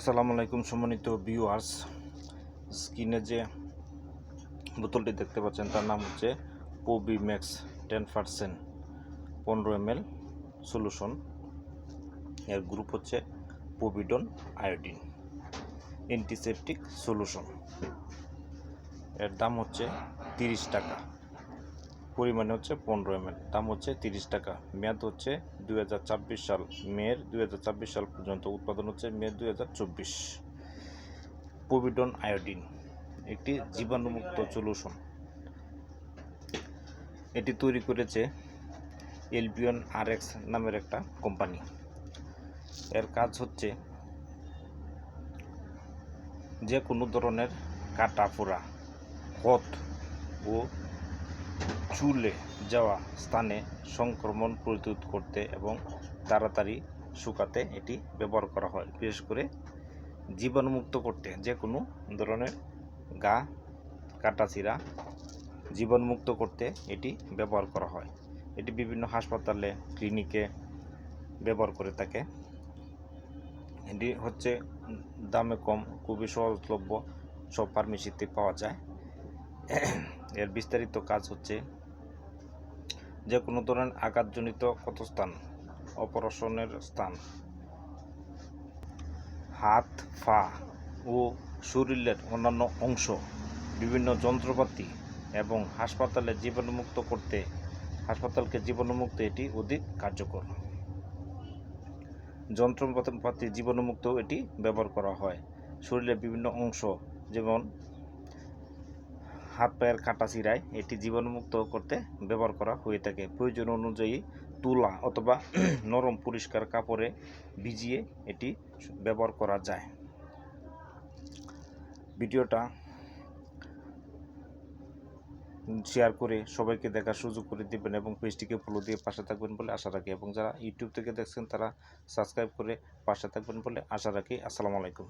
আসসালামু আলাইকুম সম্মানিত ভিউয়ার্স স্ক্রিনে যে বোতলটি দেখতে পাচ্ছেন, তার নাম হচ্ছে পোবি ম্যাক্স টেন পারসেন্ট পনেরো এম এল সলিউশন এর গ্রুপ হচ্ছে পোভিডন আয়োডিন অ্যান্টিসেপটিক সলিউশন এর দাম হচ্ছে তিরিশ টাকা। পরিমাণে হচ্ছে পনেরো এম দাম হচ্ছে তিরিশ টাকা। মেয়াদ হচ্ছে দুই সাল। মের দুই সাল পর্যন্ত উৎপাদন হচ্ছে মে দুই পোভিডন আয়োডিন, একটি জীবাণুমুক্ত সলিউশন এটি তৈরি করেছে এলবিয়ন আরএক্স নামের একটা কোম্পানি। এর কাজ হচ্ছে যে কোনো ধরনের কাটা ফোড়া ক্ষত ও চুলে যাওয়া স্থানে সংক্রমণ প্রতিরোধ করতে এবং তাড়াতাড়ি শুকাতে এটি ব্যবহার করা হয়। বিশেষ করে জীবাণুমুক্ত করতে। যে কোনো ধরনের গা কাটাছিরা জীবাণুমুক্ত করতে এটি ব্যবহার করা হয়। এটি বিভিন্ন হাসপাতালে, ক্লিনিকে ব্যবহার করে থাকে। এটি হচ্ছে দামে কম, খুবই সহজলভ্য, সব ফার্মেসিতে পাওয়া যায়। এর বিস্তারিত কাজ হচ্ছে যে কোনো ধরনের আঘাতজনিত ক্ষতস্থান, অপারেশনের স্থান। হাত, পা ও শরীরের অন্যান্য অংশ, বিভিন্ন যন্ত্রপাতি এবং হাসপাতালে জীবাণুমুক্ত করতে, হাসপাতালকে জীবাণুমুক্ত এটি অধিক কার্যকর। যন্ত্রপাতি, জীবাণুমুক্ত এটি ব্যবহার করা হয়। শরীরের বিভিন্ন অংশ, যেমন হাত পায়ের কাটা চিরায় এটি জীবাণুমুক্ত করতে ব্যবহার করা হয়ে থাকে। প্রয়োজন অনুযায়ী তুলা অথবা নরম পরিষ্কার কাপড়ে ভিজিয়ে এটি ব্যবহার করা যায়। ভিডিওটা শেয়ার করে সবাইকে দেখার সুযোগ করে দেবেন এবং পেজটিকে ফলো দিয়ে পাশে থাকবেন বলে আশা রাখি। এবং যারা ইউটিউব থেকে দেখছেন, তারা সাবস্ক্রাইব করে পাশে থাকবেন বলে আশা রাখি। আসসালামু আলাইকুম।